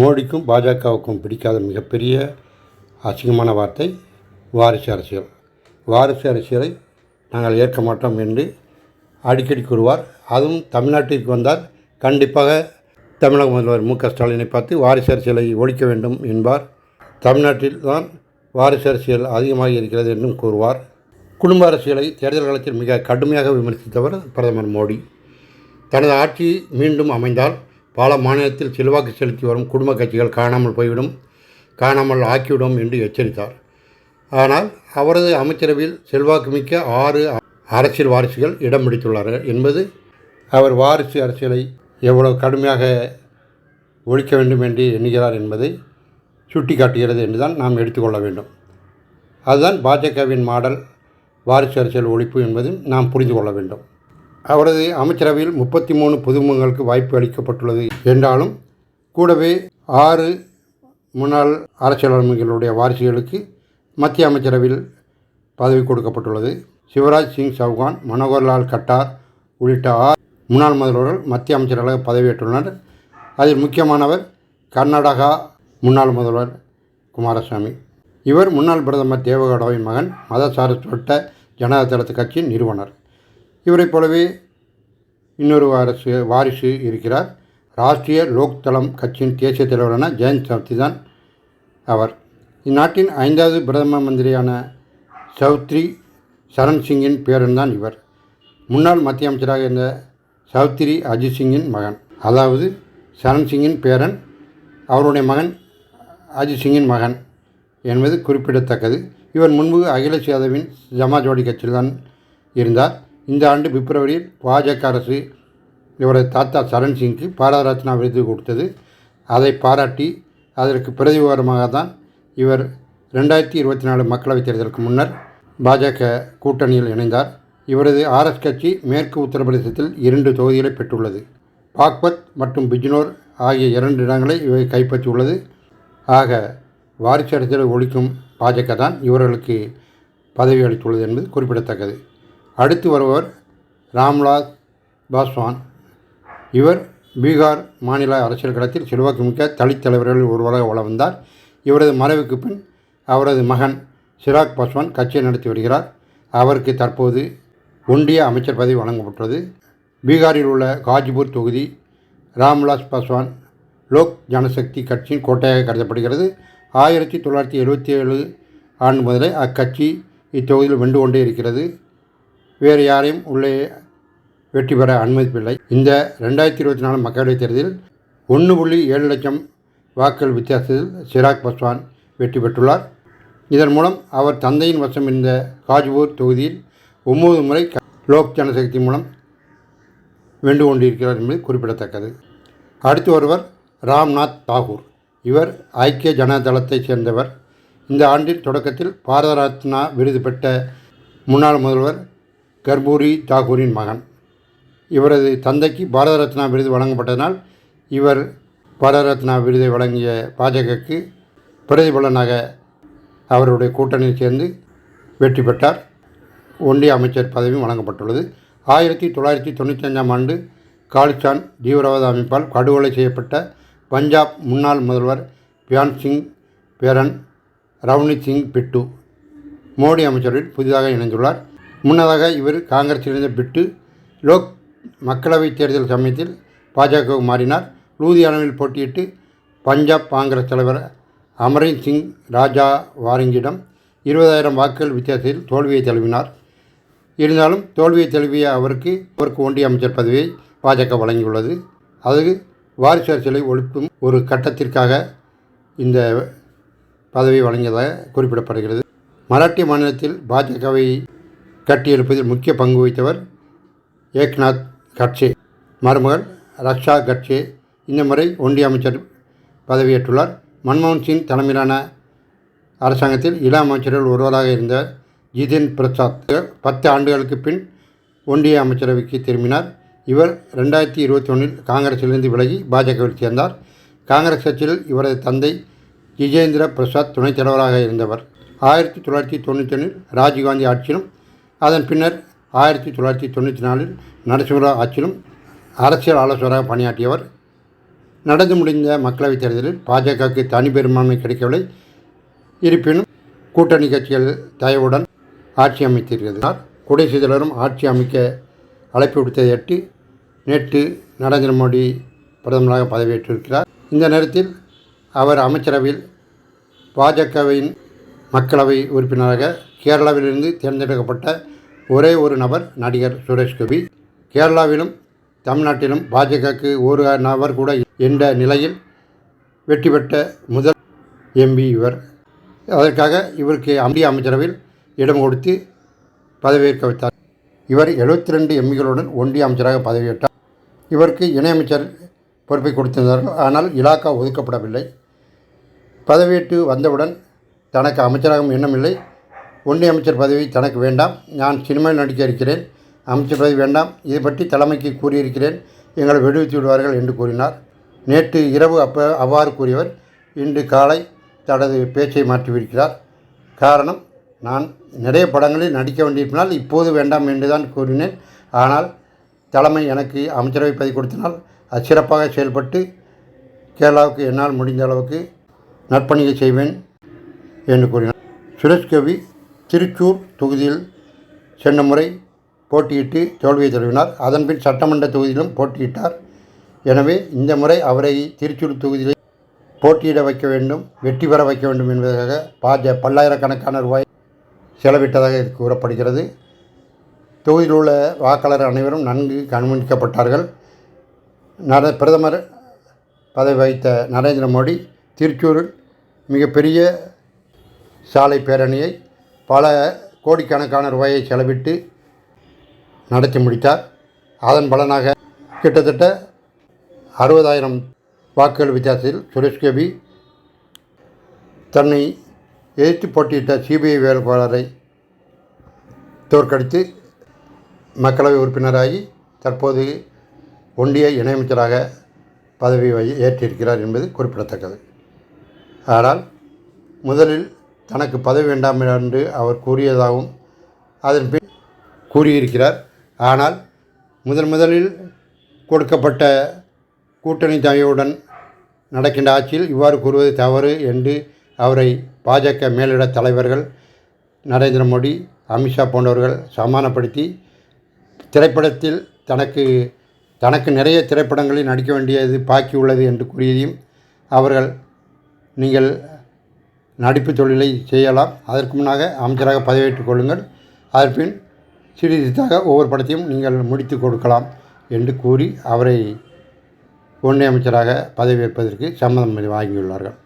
மோடிக்கும் பாஜகவுக்கும் பிடிக்காத மிகப்பெரிய அசிங்கமான வார்த்தை வாரிசு அரசியல். வாரிசு அரசியலை நாங்கள் ஏற்க மாட்டோம் என்று அடிக்கடி கூறுவார். அதுவும் தமிழ்நாட்டிற்கு வந்தால் கண்டிப்பாக தமிழக முதல்வர் மு க ஸ்டாலினை பார்த்து வாரிசு அரசியலை ஒழிக்க வேண்டும் என்பார். தமிழ்நாட்டில் தான் வாரிசு அரசியல் அதிகமாக இருக்கிறது என்றும் கூறுவார். குடும்ப அரசியலை தேர்தல் காலத்தில் மிக கடுமையாக விமர்சித்தவர் பிரதமர் மோடி. தனது ஆட்சி மீண்டும் அமைந்தால் பல மாநிலத்தில் செல்வாக்கு செலுத்தி வரும் குடும்ப கட்சிகள் காணாமல் போய்விடும் காணாமல் ஆக்கிவிடும் என்று எச்சரித்தார். ஆனால் அவரது அமைச்சரவையில் செல்வாக்குமிக்க ஆறு அரசியல் வாரிசுகள் இடம் பிடித்துள்ளார்கள் என்பது அவர் வாரிசு அரசியலை எவ்வளவு கடுமையாக ஒழிக்க வேண்டும் என்று எண்ணுகிறார் என்பதை சுட்டிக்காட்டுகிறது என்றுதான் நாம் எடுத்துக்கொள்ள வேண்டும். அதுதான் பாஜகவின் மாடல் வாரிசு அரசியல் ஒழிப்பு என்பதும் நாம் புரிந்து கொள்ள வேண்டும். அவரது அமைச்சரவையில் முப்பத்தி மூணு புதுமுகங்களுக்கு வாய்ப்பு அளிக்கப்பட்டுள்ளது என்றாலும் கூடவே ஆறு முன்னாள் அரசியலமைகளுடைய வாரிசுகளுக்கு மத்திய அமைச்சரவையில் பதவி கொடுக்கப்பட்டுள்ளது. சிவராஜ் சிங் சௌகான் மனோகர்லால் கட்டார் உள்ளிட்ட ஆறு முன்னாள் முதல்வர்கள் மத்திய அமைச்சர்களாக பதவியேற்றுள்ளனர். அதில் முக்கியமானவர் கர்நாடகா முன்னாள் முதல்வர் குமாரசாமி. இவர் முன்னாள் பிரதமர் தேவகவுடாவின் மகன் மதசார்பற்ற ஜனதாதளத்து கட்சியின் நிறுவனர். இவரைப் போலவே இன்னொரு வாரிசு வாரிசு இருக்கிறார். ராஷ்டிரிய லோக் தளம் கட்சியின் தேசிய தலைவரான ஜெயந்த் சவுத்ரி தான் அவர். இந்நாட்டின் ஐந்தாவது பிரதம மந்திரியான சௌத்ரி சரண் சிங்கின் பேரன் தான் இவர். முன்னாள் மத்திய அமைச்சராக இருந்த சௌத்ரி அஜித் சிங்கின் மகன். அதாவது சரண் சிங்கின் பேரன் அவருடைய மகன் அஜித் சிங்கின் மகன் என்பது குறிப்பிடத்தக்கது. இவர் முன்பு அகிலேஷ் யாதவின் ஜமாஜ்வாடி கட்சியில் தான் இருந்தார். இந்த ஆண்டு பிப்ரவரியில் பாஜக அரசு இவரது தாத்தா சரண் சிங்க்கு பாரத ரத்னா விருது கொடுத்தது. அதை பாராட்டி அதற்கு பிரதிவாரமாக தான் இவர் ரெண்டாயிரத்தி இருபத்தி நாலு மக்களவைத் தேர்தலுக்கு முன்னர் பாஜக கூட்டணியில் இணைந்தார். இவரது ஆர்எஸ் கட்சி மேற்கு உத்தரப்பிரதேசத்தில் இரண்டு தொகுதிகளை பெற்றுள்ளது. பாக்பத் மற்றும் பிஜ்னோர் ஆகிய இரண்டு இடங்களை இவை கைப்பற்றியுள்ளது. ஆக வாரிசு அரசியலை ஒழிக்கும் பாஜக தான் இவர்களுக்கு பதவி அளித்துள்ளது என்பது குறிப்பிடத்தக்கது. அடுத்து வருபவர் ராம்லாஸ் பாஸ்வான். இவர் பீகார் மாநில அரசியல் களத்தில் செல்வாக்குமிக்க தலித் தலைவர்களில் ஒருவராக வளர்ந்தார். இவரது மறைவுக்கு பின் அவரது மகன் சிராக் பாஸ்வான் கட்சியை நடத்தி வருகிறார். அவருக்கு தற்போது ஒன்றிய அமைச்சர் பதவி வழங்கப்பட்டுள்ளது. பீகாரில் உள்ள காஜிபூர் தொகுதி ராம்விலாஸ் பாஸ்வான் லோக் ஜனசக்தி கட்சியின் கோட்டையாக கருதப்படுகிறது. ஆயிரத்தி தொள்ளாயிரத்தி எழுபத்தி ஏழு ஆண்டு முதலே அக்கட்சி இத்தொகுதியில் வென்று கொண்டே இருக்கிறது. வேறு யாரையும் உள்ளே வெற்றி பெற அனுமதிப்பில்லை இந்த ரெண்டாயிரத்தி இருபத்தி நாலு மக்களவைத் தேர்தலில் ஒன்று புள்ளி ஏழு லட்சம் வாக்குகள் வித்தியாசத்தில் சிராக் பஸ்வான் வெற்றி பெற்றுள்ளார். இதன் மூலம் அவர் தந்தையின் வசம் இருந்த காஜ்பூர் தொகுதியில் ஒம்பது முறை லோக் ஜனசக்தி மூலம் வென்று கொண்டிருக்கிறார் என்பது குறிப்பிடத்தக்கது. அடுத்து ஒருவர் ராம்நாத் தாகூர். இவர் ஐக்கிய ஜனதளத்தைச் சேர்ந்தவர். இந்த ஆண்டின் தொடக்கத்தில் பாரத ரத்னா விருது பெற்ற முன்னாள் முதல்வர் கர்பூரி தாகூரின் மகன். இவரது தந்தைக்கு பாரத ரத்னா விருது வழங்கப்பட்டதனால் இவர் பாரத ரத்னா விருதை வழங்கிய பாஜகவுக்கு பிரதிபலனாக அவருடைய கூட்டணியில் சேர்ந்து வெற்றி பெற்றார். ஒன்றிய அமைச்சர் பதவியும் வழங்கப்பட்டுள்ளது. ஆயிரத்தி தொள்ளாயிரத்தி தொண்ணூற்றி அஞ்சாம் ஆண்டு காலிஸ்தான் தீவிரவாத அமைப்பால் படுகொலை செய்யப்பட்ட பஞ்சாப் முன்னாள் முதல்வர் பியான் சிங் பேரன் ரவுனி சிங் பிட்டு. மோடி அமைச்சரவையில் புதிதாக இணைந்துள்ளார். முன்னதாக இவர் காங்கிரஸிலிருந்து பிட்டு லோக் மக்களவைத் தேர்தல் சமயத்தில் பாஜகவுக்கு மாறினார். லூதியானாவில் போட்டியிட்டு பஞ்சாப் காங்கிரஸ் தலைவர் அமரீன் சிங் ராஜா வாரிங்கிடம் இருபதாயிரம் வாக்குகள் வித்தியாசத்தில் தோல்வியை தழுவினார். இருந்தாலும் தோல்வியை தழுவிய அவருக்கு அவருக்கு ஒன்றிய அமைச்சர் பதவியை பாஜக வழங்கியுள்ளது. அது வாரிசு அரசியலை ஒழிப்பும் ஒரு கட்டத்திற்காக இந்த பதவி வழங்கியதாக குறிப்பிடப்படுகிறது. மராட்டிய மாநிலத்தில் பாஜகவை கட்டியெழுப்பதில் முக்கிய பங்கு வகித்தவர் ஏக்நாத் கட்சே. மருமகள் ரக்ஷா கட்சே. இந்த முறை ஒன்றிய அமைச்சர் பதவியேற்றுள்ளார். மன்மோகன் சிங் தலைமையிலான அரசாங்கத்தில் இள அமைச்சர்கள் ஒருவராக இருந்த ஜிதேன் பிரசாத் பத்து ஆண்டுகளுக்கு பின் ஒன்றிய அமைச்சரவைக்கு திரும்பினார். இவர் ரெண்டாயிரத்தி இருபத்தி ஒன்றில் காங்கிரஸிலிருந்து விலகி பாஜகவில் சேர்ந்தார். காங்கிரஸ் கட்சியில் இவரது தந்தை ஜிஜேந்திர பிரசாத் துணைத் தலைவராக இருந்தவர். ஆயிரத்தி தொள்ளாயிரத்தி தொண்ணூற்றி ஒன்றில் ராஜீவ்காந்தி ஆட்சியிலும் அதன் பின்னர் ஆயிரத்தி தொள்ளாயிரத்தி தொண்ணூற்றி நாலில் நரசிம்மராவ் ஆட்சியிலும் அரசியல் ஆலோசகராக பணியாற்றியவர். நடந்து முடிந்த மக்களவைத் தேர்தலில் பாஜகவுக்கு தனி பெரும்பான்மை கிடைக்கவில்லை. இருப்பினும் கூட்டணி கட்சிகள் தயவுடன் ஆட்சி அமைத்திருக்கிறது குடியரசுத் ஆட்சி அமைக்க அழைப்பு விடுத்ததையட்டு நேற்று நரேந்திர மோடி பிரதமராக பதவியேற்றிருக்கிறார். இந்த நேரத்தில் அவர் அமைச்சரவையில் பாஜகவின் மக்களவை உறுப்பினராக கேரளாவிலிருந்து தேர்ந்தெடுக்கப்பட்ட ஒரே ஒரு நபர் நடிகர் சுரேஷ் கோபி. கேரளாவிலும் தமிழ்நாட்டிலும் பாஜகவுக்கு ஒரு நபர் கூட என்ற நிலையில் வெற்றி பெற்ற முதல் எம்பி இவர். அதற்காக இவருக்கு அம்பி அமைச்சரவையில் இடம் கொடுத்து பதவியேற்க வைத்தார். இவர் 72 ரெண்டு எம்பிகளுடன் ஒன்றிய அமைச்சராக பதவியேற்றார். இவருக்கு இணையமைச்சர் பொறுப்பை கொடுத்திருந்தார்கள் ஆனால் இலாக்கா ஒதுக்கப்படவில்லை. பதவியேற்று வந்தவுடன் தனக்கு அமைச்சராகும் எண்ணமில்லை. ஒன்றிய அமைச்சர் பதவி தனக்கு வேண்டாம். நான் சினிமாவில் நடிக்க இருக்கிறேன். அமைச்சர் பதவி வேண்டாம். இது பற்றி தலைமைக்கு கூறியிருக்கிறேன். எங்களை விடுவித்து விடுவார்கள் என்று கூறினார். நேற்று இரவு அப்போ அவ்வாறு கூறியவர் இன்று காலை தனது பேச்சை மாற்றிவிருக்கிறார் காரணம் நான் நிறைய படங்களில் நடிக்க வேண்டியிருப்பினால் இப்போது வேண்டாம் என்று தான் கூறினேன். ஆனால் தலைமை எனக்கு அமைச்சரவை பதவி கொடுத்தனால் அது சிறப்பாக செயல்பட்டு கேரளாவுக்கு என்னால் முடிந்த அளவுக்கு நற்பணியை செய்வேன் என்று கூறினார். சுரேஷ் கவி திருச்சூர் தொகுதியில் சென்ற முறை போட்டியிட்டு தோல்வியை தழுவினார். அதன்பின் சட்டமன்ற தொகுதியிலும் போட்டியிட்டார். எனவே இந்த முறை அவரை திருச்சூர் தொகுதியில் போட்டியிட வைக்க வேண்டும் வெற்றி பெற வைக்க வேண்டும் என்பதற்காக பாஜ பல்லாயிரக்கணக்கான ரூபாய் செலவிட்டதாக இது கூறப்படுகிறது. தொகுதியில் உள்ள வாக்காளர் அனைவரும் நன்கு கண்காணிக்கப்பட்டார்கள். நர பிரதமர் பதவி வகித்த நரேந்திர மோடி திருச்சூரில் மிகப்பெரிய சாலை பேரணியை பல கோடிக்கணக்கான ரூபாயை செலவிட்டு நடத்தி முடித்தார். அதன் பலனாக கிட்டத்தட்ட அறுபதாயிரம் வாக்குகள் வித்தியாசத்தில் சுரேஷ் கோபி தன்னை எதிர்த்து போட்டியிட்ட சிபிஐ வேட்பாளரை தோற்கடித்து மக்களவை உறுப்பினராகி தற்போது ஒன்றிய இணையமைச்சராக பதவி ஏற்றிருக்கிறார் என்பது குறிப்பிடத்தக்கது. ஆனால் முதலில் தனக்கு பதவி வேண்டாம் என்று அவர் கூறியதாகவும் அதன் பின் கூறியிருக்கிறார். ஆனால் முதன் முதலில் கொடுக்கப்பட்ட கூட்டணி தயவுடன் நடக்கின்ற ஆட்சியில் இவ்வாறு கூறுவது தவறு என்று அவரை பாஜக மேலிட தலைவர்கள் நரேந்திர மோடி அமித்ஷா போன்றவர்கள் சமாதானப்படுத்தி திரைப்படத்தில் தனக்கு தனக்கு நிறைய திரைப்படங்களில் நடிக்க வேண்டியது பாக்கி உள்ளது என்று கூறியதையும் அவர்கள் நீங்கள் நடிப்பு தொழிலை செய்யலாம். அதற்கு முன்னாக அமைச்சராக பதவியேற்றுக் கொள்ளுங்கள். அதற்பின் சிறிதாக ஒவ்வொரு படத்தையும் நீங்கள் முடித்து கொடுக்கலாம் என்று கூறி அவரை ஒன்றிய அமைச்சராக பதவியேற்பதற்கு சம்மதம் வாங்கியுள்ளார்கள்.